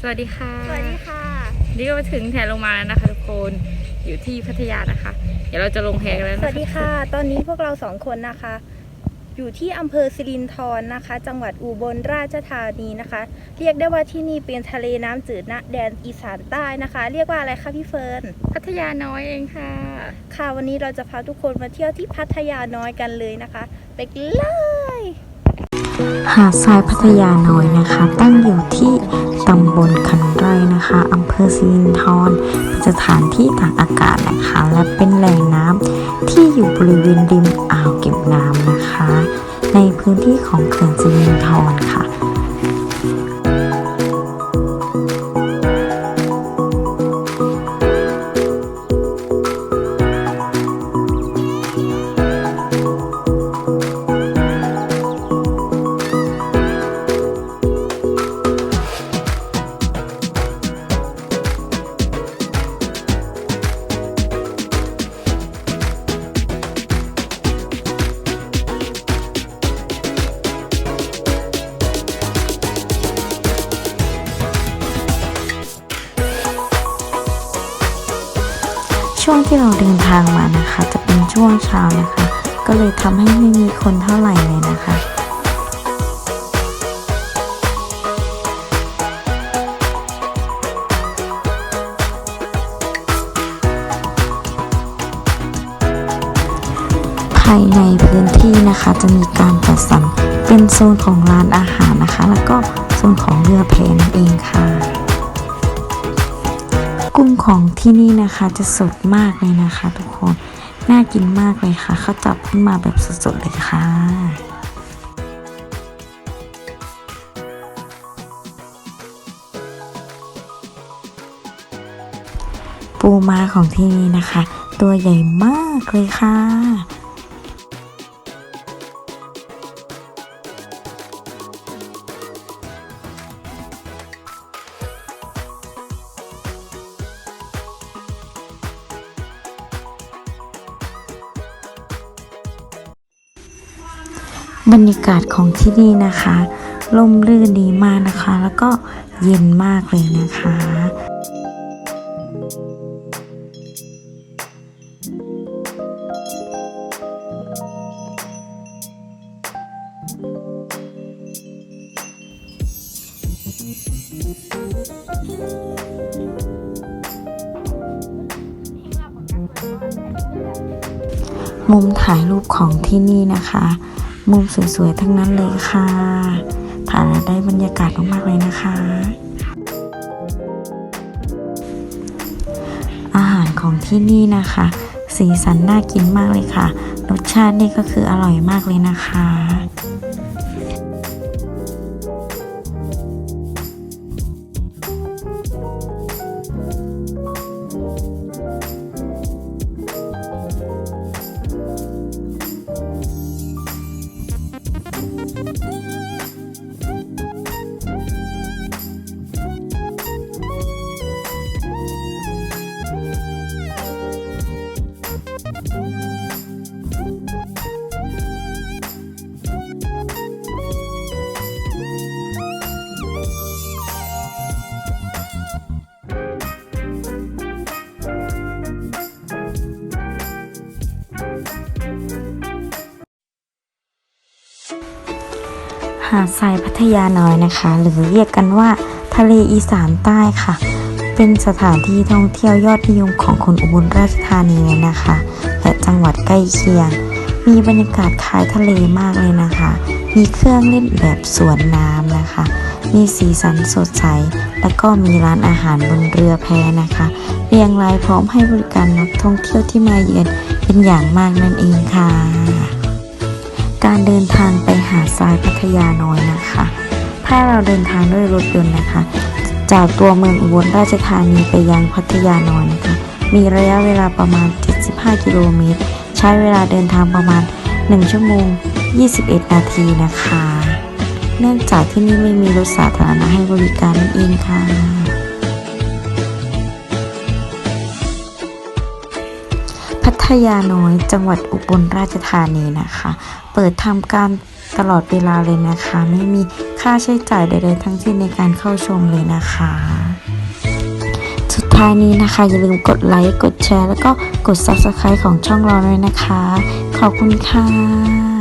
สวัสดีค่ะ สวัสดีค่ะ นี่ก็มาถึงแทนลงมาแล้วนะคะทุกคนอยู่ที่พัทยานะคะ เดี๋ยวเราจะลงแพกันแล้วสนะคะวัสดีค่ะ ตอนนี้พวกเราสองคนนะคะ อยู่ที่อำเภอสิรินธรนะคะ จังหวัดอุบลราชธานีนะคะ เรียกได้ว่าที่นี่เป็นทะเลน้ำจืดณแดนอีสานใต้นะคะ เรียกว่าอะไรคะพี่เฟิร์น พัทยาน้อยเองค่ะ ค่ะวันนี้เราจะพาทุกคนมาเที่ยวที่พัทยาน้อยกันเลยนะคะ ไปกันเลย หาดทรายพัทยาน้อยนะคะ ตั้งอยู่ที่ตำบลคันไรนะคะอำเภอสิรินธรสถานที่ตากอากาศนะคะ และเป็นแหล่งน้ำที่อยู่บริเวณริมอ่าวเก็บน้ำนะคะ ในพื้นที่ของเขื่อนสิรินธรค่ะ ช่วงที่เราเดินทางมานะคะ จะเป็นช่วงเช้านะคะ ก็เลยทำให้ไม่มีคนเท่าไหร่เลยนะคะภายในพื้นที่นะคะจะมีการจัดสรรเป็นโซนของร้านอาหารนะคะ แล้วก็โซนของเรือเพนั่นเองค่ะ กุ้งของที่นี่นะคะจะสดมากเลยนะคะ ทุกคน น่ากินมากเลยค่ะ เขาจับขึ้นมาแบบสดๆเลยค่ะปูม้าของที่นี่นะคะ ตัวใหญ่มากเลยค่ะ บรรยากาศของที่นี่นะคะลมรื่นดีมากนะคะ แล้วก็เย็นมากเลยนะคะ มุมถ่ายรูปของที่นี่นะคะ มุมสวยๆทั้งนั้นเลยค่ะถ่ายได้บรรยากาศมากๆเลยนะคะ อาหารของที่นี่นะคะ สีสันน่ากินมากเลยค่ะ รสชาตินี่ก็คืออร่อยมากเลยนะคะ หาดทรายพัทยาน้อยนะคะ หรือเรียกกันว่าทะเลอีสานใต้ค่ะ เป็นสถานที่ท่องเที่ยวยอดนิยมของคนอุบลราชธานีเลยนะคะ และจังหวัดใกล้เคียง มีบรรยากาศคล้ายทะเลมากเลยนะคะ มีเครื่องเล่นแบบสวนน้ำนะคะ มีสีสันสดใส แล้วก็มีร้านอาหารบนเรือแพนะคะ เรียงรายพร้อมให้บริการนักท่องเที่ยวที่มาเยือนเป็นอย่างมากนั่นเองค่ะ การเดินทางไปหาดทรายพัทยาน้อยนะคะ ถ้าเราเดินทางด้วยรถยนต์นะคะ จากตัวเมืองอุบลราชธานีไปยังพัทยาน้อยนะคะ มีระยะเวลาประมาณ 75 กิโลเมตร ใช้เวลาเดินทางประมาณ 1 ชั่วโมง 21 นาทีนะคะ เนื่องจากที่นี่ไม่มีรถสาธารณะให้บริการนั่นเองค่ะ พัทยาน้อยจังหวัดอุบลราชธานีนะคะเปิดทำการตลอดเวลาเลยนะคะ ไม่มีค่าใช้จ่ายใดๆทั้งสิ้นในการเข้าชมเลยนะคะ สุดท้ายนี้นะคะ อย่าลืมกดไลค์กดแชร์ แล้วก็กด Subscribe ของช่องเราด้วยนะคะ ขอบคุณค่ะ